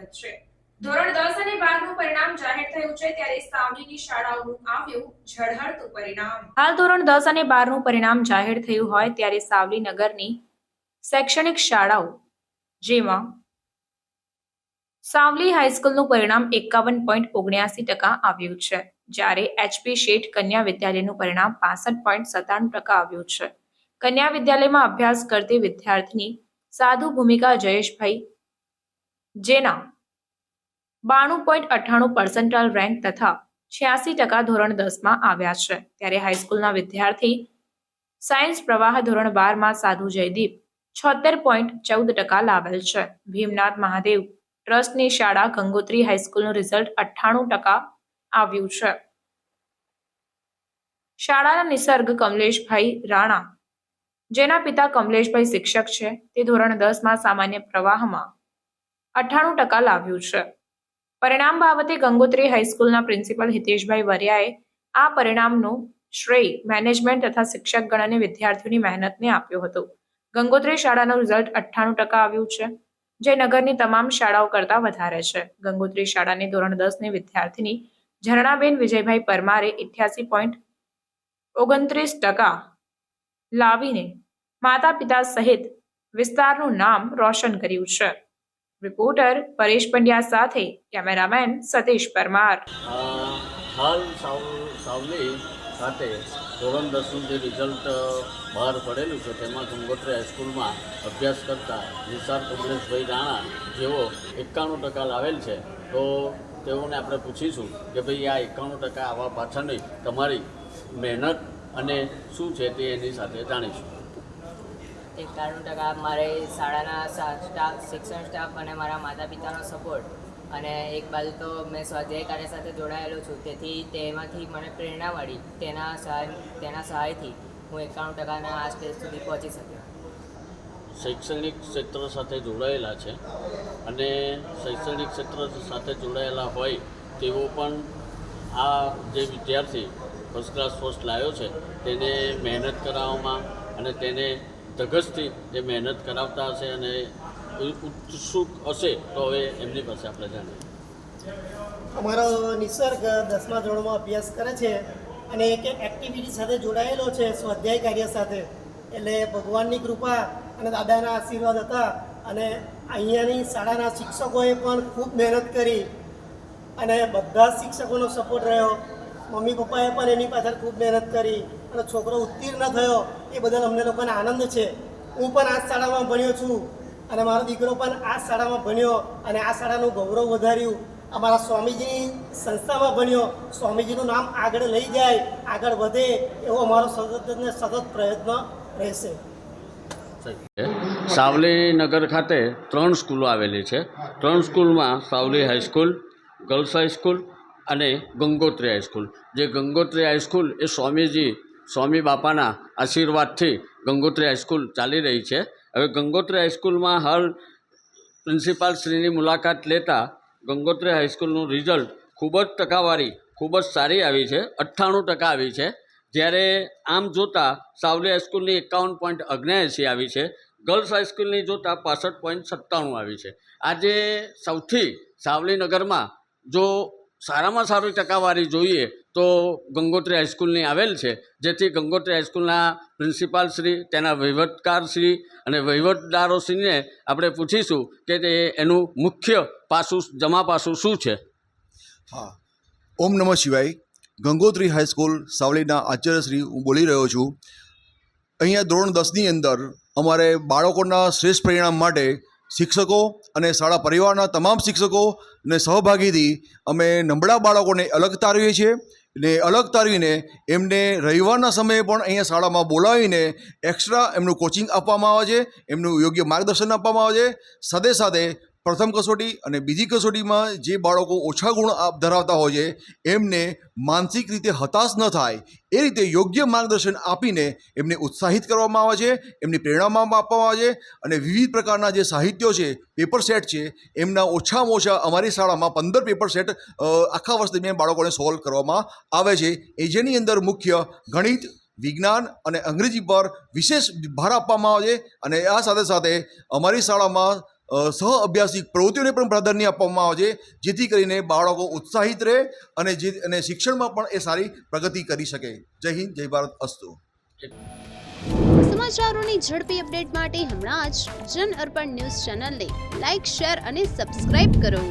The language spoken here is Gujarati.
સ્વાગત છે. ધોરણ દસ અને બારનું પરિણામ જાહેર થયું છે ત્યારે સાવલીની શાળાઓનું આવ્યું ઝળહળતું પરિણામ. હાલ ધોરણ દસ અને બારનું પરિણામ જાહેર થયું હોય ત્યારે સાવલી નગરની શૈક્ષણિક શાળાઓ, જેમાં સાવલી હાઈસ્કૂલનું પરિણામ એકાવન પોઈન્ટ ઓગણ્યાસી ટકા આવ્યું છે, જ્યારે એચપી શેઠ કન્યા વિદ્યાલયનું પરિણામ પાસઠ પોઈન્ટ સત્તાણું ટકા આવ્યું છે. કન્યા વિદ્યાલયમાં અભ્યાસ કરતી વિદ્યાર્થીની સાધુ ભૂમિકા જયેશભાઈ જેના બાણું પોઈન્ટ અઠ્ઠાણું પર્સન્ટાઇલ રેન્ક તથા છ્યાસી ટકા ધોરણ દસમાં આવ્યા છે. ત્યારે હાઈસ્કૂલના વિદ્યાર્થી સાયન્સ પ્રવાહ ધોરણ બારમાં સાધુ જયદીપ છોતેર પોઈન્ટ ચૌદ ટકા લાવેલ છે. ભીમનાથ મહાદેવ ટ્રસ્ટની શાળા ગંગોત્રી હાઈસ્કૂલનું રિઝલ્ટ અઠ્ઠાણું ટકા આવ્યું છે. શાળાના નિસર્ગ કમલેશભાઈ રાણા, જેના પિતા કમલેશભાઈ શિક્ષક છે, તે ધોરણ દસમાં સામાન્ય પ્રવાહમાં અઠ્ઠાણું ટકા લાવ્યું છે. પરિણામ બાબતે ગંગોત્રી હાઈસ્કૂલના પ્રિન્સિપલ હિતેશભાઈ વરિયાએ આ પરિણામનું શ્રેય મેનેજમેન્ટ તથા શિક્ષકગણ અને વિદ્યાર્થીઓની મહેનતને આપ્યો હતો. ગંગોત્રી શાળાનું રિઝલ્ટ અઠ્ઠાણું ટકા આવ્યું છે, જે નગરની તમામ શાળાઓ કરતાં વધારે છે. ગંગોત્રી શાળાની ધોરણ દસની વિદ્યાર્થીની ઝરણાબેન વિજયભાઈ પરમારે ઇઠ્યાસી પોઈન્ટ ઓગણત્રીસ ટકા લાવીને માતા પિતા સહિત વિસ્તારનું નામ રોશન કર્યું છે. રિપોર્ટર પરેશ પંડ્યા સાથે કેમેરામેન સતીશ પરમાર. હાલ સાવ, સાવલી ખાતે ધોરણ દસનું જે રિઝલ્ટ બહાર પડેલું છે. તેમાં ગંગોત્રી હાઈસ્કૂલમાં અભ્યાસ કરતા નિસાર કમલેશભાઈ રાણા જેઓ એકાણું ટકા લાવેલ છે, તો તેઓને આપણે પૂછીશું કે ભાઈ આ એકાણું ટકા આવવા પાછળની તમારી મહેનત અને શું છે તે એની સાથે જાણીશું. એકાણું ટકા મારે શાળાના સ્ટાફ, શિક્ષણ સ્ટાફ અને મારા માતા પિતાનો સપોર્ટ. અને એક બાજુ તો મેં સ્વાધ્યાય કાર્ય સાથે જોડાયેલો છું. તેથી તેમાંથી મને પ્રેરણા મળી તેના સહાય, તેના સહાયથી હું એકાણું ટકાના આ સ્ટેજ સુધી પહોંચી શક્યો. શૈક્ષણિક ક્ષેત્ર સાથે જોડાયેલા છે અને શૈક્ષણિક ક્ષેત્ર સાથે જોડાયેલા હોય તેઓ પણ આ જે વિદ્યાર્થી ફર્સ્ટ ક્લાસ ફર્સ્ટ લાવ્યો છે, તેને મહેનત કરાવવામાં અને તેને ધગસથી જે મહેનત કરાવતા હશે અને ઉત્સુક હશે, તો હવે એમની પાસે આપણે જાણીએ અમારો નિસર્ગ દસમા ધોરણમાં અભ્યાસ કરે છે અને એક એક્ટિવિટી સાથે જોડાયેલો છે, સ્વાધ્યાય કાર્ય સાથે. એટલે ભગવાનની કૃપા અને દાદાના આશીર્વાદ હતા અને અહીંયાની શાળાના શિક્ષકોએ પણ ખૂબ મહેનત કરી અને બધા શિક્ષકોનો સપોર્ટ રહ્યો. મમ્મી પપ્પાએ પણ એની પાછળ ખૂબ મહેનત કરી. અને છોકરો ઉત્તીર્ણ થયો, એ બદલ અમને લોકોને આનંદ છે. હું પણ આ શાળામાં ભણ્યો છું અને મારો દીકરો પણ આ શાળામાં ભણ્યો અને આ શાળાનું ગૌરવ વધાર્યું. અમારા સ્વામીજીની સંસ્થામાં ભણ્યો. સ્વામીજીનું નામ આગળ લઈ જાય, આગળ વધે, એવો અમારો સતત સતત પ્રયત્ન રહેશે. સાવલી નગર ખાતે ત્રણ સ્કૂલો આવેલી છે. ત્રણ સ્કૂલમાં સાવલી હાઈસ્કૂલ ગર્લ્સ હાઈસ્કૂલ અને ગંગોત્રી હાઈસ્કૂલ જે ગંગોત્રી હાઈસ્કૂલ એ સ્વામીજી સ્વામી બાપાના આશીર્વાદથી ગંગોત્રી હાઈસ્કૂલ ચાલી રહી છે. હવે ગંગોત્રી હાઈસ્કૂલમાં હાલ પ્રિન્સિપાલ શ્રીની મુલાકાત લેતા ગંગોત્રી હાઈસ્કૂલનું રિઝલ્ટ ખૂબ જ ટકાવારી, ખૂબ જ સારી આવી છે, અઠ્ઠાણું ટકા આવી છે. જ્યારે આમ જોતાં સાવલી હાઈસ્કૂલની એકાવન પોઈન્ટ અગ્નેએંસી આવી છે, ગર્લ્સ હાઈસ્કૂલની જોતાં પાસઠ પોઈન્ટ સત્તાણું આવી છે. આજે સૌથી સાવલી નગરમાં જો સારામાં સારી ટકાવારી જોઈએ તો ગંગોત્રી હાઈસ્કૂલની આવેલ છે, જેથી ગંગોત્રી હાઈસ્કૂલના પ્રિન્સિપાલ શ્રી, તેના વહીવટકાર શ્રી અને વહીવટદારોશ્રીને આપણે પૂછીશું કે તે એનું મુખ્ય પાસું જમા પાસું શું છે? હા. ઓમ નમઃ શિવાય. ગંગોત્રી હાઈસ્કૂલ સાવલીના આચાર્યશ્રી હું બોલી રહ્યો છું. અહીંયા ધોરણ દસની અંદર અમારે બાળકોના શ્રેષ્ઠ પરિણામ માટે શિક્ષકો અને શાળા પરિવારના તમામ શિક્ષકો ને સહભાગીથી અમે નબળા બાળકોને અલગ તારવીએ છીએ ને અલગ તારવીને એમને રવિવારના સમયે પણ અહીંયા શાળામાં બોલાવીને એક્સ્ટ્રા એમનું કોચિંગ આપવામાં આવે છે, એમનું યોગ્ય માર્ગદર્શન આપવામાં આવે છે. સાથે સાથે પ્રથમ કસોટી અને બીજી કસોટીમાં જે બાળકો ઓછા ગુણ ધરાવતા હોય છે, એમને માનસિક રીતે હતાશ ન થાય, એ રીતે યોગ્ય માર્ગદર્શન આપીને એમને ઉત્સાહિત કરવામાં આવે છે, એમની પ્રેરણામાં આપવામાં આવે છે અને વિવિધ પ્રકારના જે સાહિત્યો છે, પેપર સેટ છે, એમના ઓછામાં ઓછા અમારી શાળામાં પંદર પેપર સેટ આખા વર્ષ દરમિયાન બાળકોને સોલ્વ કરવામાં આવે છે. એ જેની અંદર મુખ્ય ગણિત, વિજ્ઞાન અને અંગ્રેજી પર વિશેષ ભાર આપવામાં આવે છે અને આ સાથે સાથે અમારી શાળામાં સહ અભ્યાસિક પ્રવૃત્તિઓને પણ પ્રાધાન્ય આપવામાં આવે છે, જેથી કરીને બાળકો ઉત્સાહિત રહે અને જે, અને શિક્ષણમાં પણ એ સારી પ્રગતિ કરી શકે. જય હિન્દ, જય ભારત, અસ્તુ. સમાચારોની ઝડપી અપડેટ માટે હમણાં જ જન અર્પણ ન્યૂઝ ચેનલને લાઇક શેર અને સબસ્ક્રાઇબ કરો.